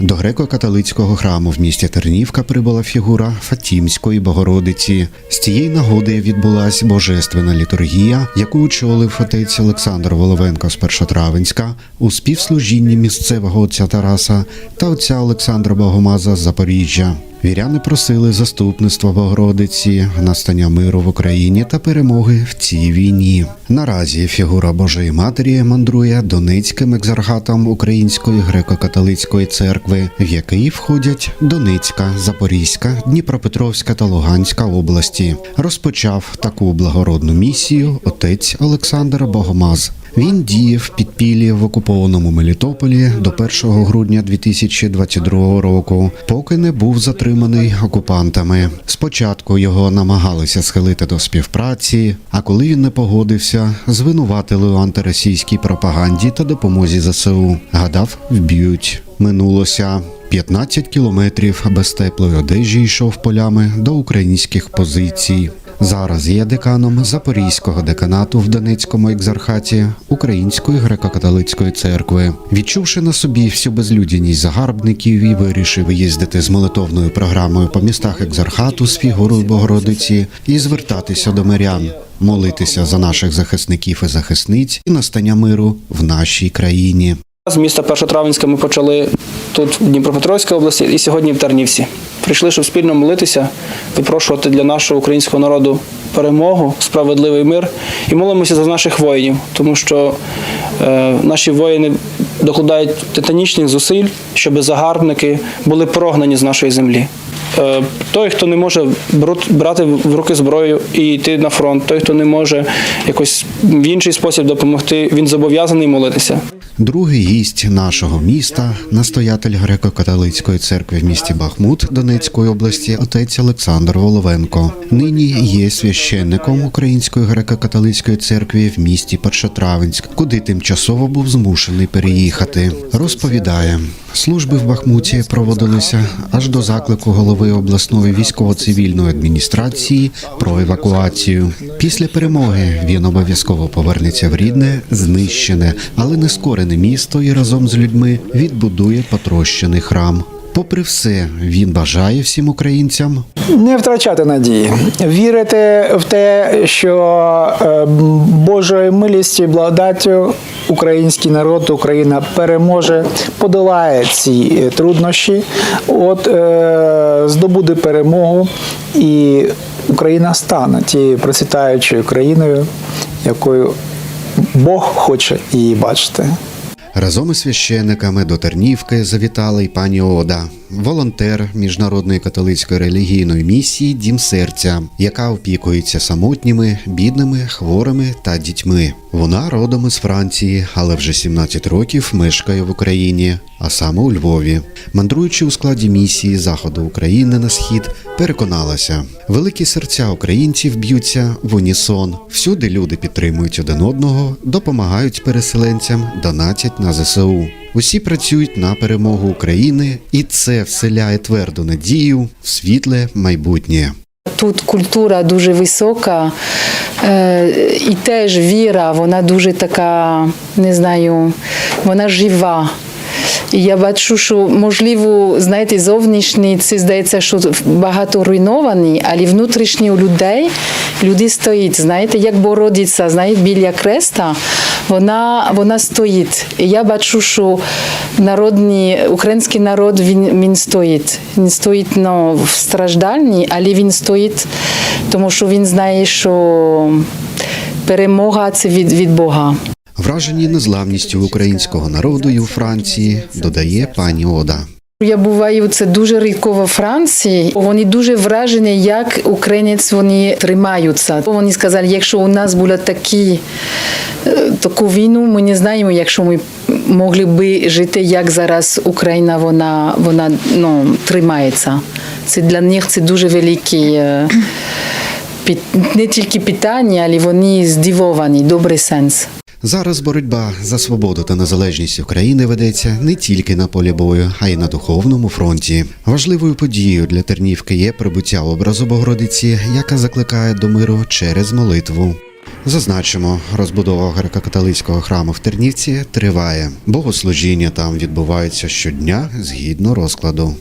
До греко-католицького храму в місті Тернівка прибула фігура Фатімської Богородиці. З цієї нагоди відбулась божественна літургія, яку очолив отець Олександр Воловенко з Першотравенська у співслужінні місцевого отця Тараса та отця Олександра Богомаза з Запоріжжя. Віряни просили заступництва Богородиці, настання миру в Україні та перемоги в цій війні. Наразі фігура Божої Матері мандрує Донецьким екзархатом Української греко-католицької церкви, в який входять Донецька, Запорізька, Дніпропетровська та Луганська області. Розпочав таку благородну місію отець Олександр Богомаз. Він діяв в підпіллі в окупованому Мелітополі до 1 грудня 2022 року, поки не був затриманий окупантами. Спочатку його намагалися схилити до співпраці, а коли він не погодився, звинуватили у антиросійській пропаганді та допомозі ЗСУ. Гадав, вб'ють. Минулося 15 кілометрів без теплої одежі йшов полями до українських позицій. Зараз є деканом Запорізького деканату в Донецькому екзархаті Української греко-католицької церкви. Відчувши на собі всю безлюдяність загарбників і вирішив їздити з молитовною програмою по містах екзархату з фігурою Богородиці і звертатися до мирян, молитися за наших захисників і захисниць і настання миру в нашій країні. З міста Першотравенська ми почали тут, в Дніпропетровській області, і сьогодні в Тернівці. Прийшли, щоб спільно молитися, випрошувати для нашого українського народу перемогу, справедливий мир і молимося за наших воїнів, тому що е, наші воїни докладають титанічних зусиль, щоб загарбники були прогнані з нашої землі. Е, Той, хто не може брати в руки зброю і йти на фронт, той, хто не може якось в інший спосіб допомогти, він зобов'язаний молитися. Другий гість нашого міста, настоятель греко-католицької церкви в місті Бахмут Донецької області, отець Олександр Воловенко. Нині є священником Української греко-католицької церкви в місті Першотравенськ, куди тимчасово був змушений переїхати. Розповідає, служби в Бахмуті проводилися аж до заклику голови обласної військово-цивільної адміністрації про евакуацію. Після перемоги він обов'язково повернеться в рідне, знищене, але не скорене місто і разом з людьми відбудує потрощений храм. Попри все, він бажає всім українцям Не втрачати надії, вірити в те, що е, Божою милістю і благодаттю український народ, Україна переможе, подолає ці е, труднощі, от е, здобуде перемогу, і Україна стане тією процвітаючою країною, якою Бог хоче її бачити. Разом із священниками до Тернівки завітала й пані Ода, волонтер міжнародної католицької релігійної місії Дім серця, яка опікується самотніми, бідними, хворими та дітьми. Вона родом із Франції, але вже 17 років мешкає в Україні, а саме у Львові. Мандруючи у складі місії заходу України на схід, переконалася, великі серця українців б'ються в унісон. Всюди люди підтримують один одного, допомагають переселенцям, донатять на ЗСУ. Усі працюють на перемогу України, і це вселяє тверду надію в світле майбутнє. Тут культура дуже висока, е, і теж віра, вона дуже така, не знаю, вона жива. І я бачу, що можливо, знаєте, зовнішній це здається, що багато руйновані, але внутрішні у людей люди стоїть, знаєте, як бородиця, знаєте, біля креста, вона, вона стоїть. І я бачу, що народний, український народ, він, він стоїть. Він стоїть ну, в стражданні, але він стоїть, тому що він знає, що перемога це від, від Бога. Вражені незламністю українського народу і у Франції, додає пані Ода. Я буваю це дуже рідко во Франції. Вони дуже вражені, як українець вони тримаються. Вони сказали, якщо у нас було такі, е, таку війну, ми не знаємо, якщо ми могли би жити, як зараз Україна вона, вона ну, тримається. Це для них це дуже велике е, не тільки питання, але вони здивовані, добрий сенс. Зараз боротьба за свободу та незалежність України ведеться не тільки на полі бою, а й на духовному фронті. Важливою подією для Тернівки є прибуття образу Богородиці, яка закликає до миру через молитву. Зазначимо, розбудова греко-католицького храму в Тернівці триває. Богослужіння там відбуваються щодня згідно розкладу.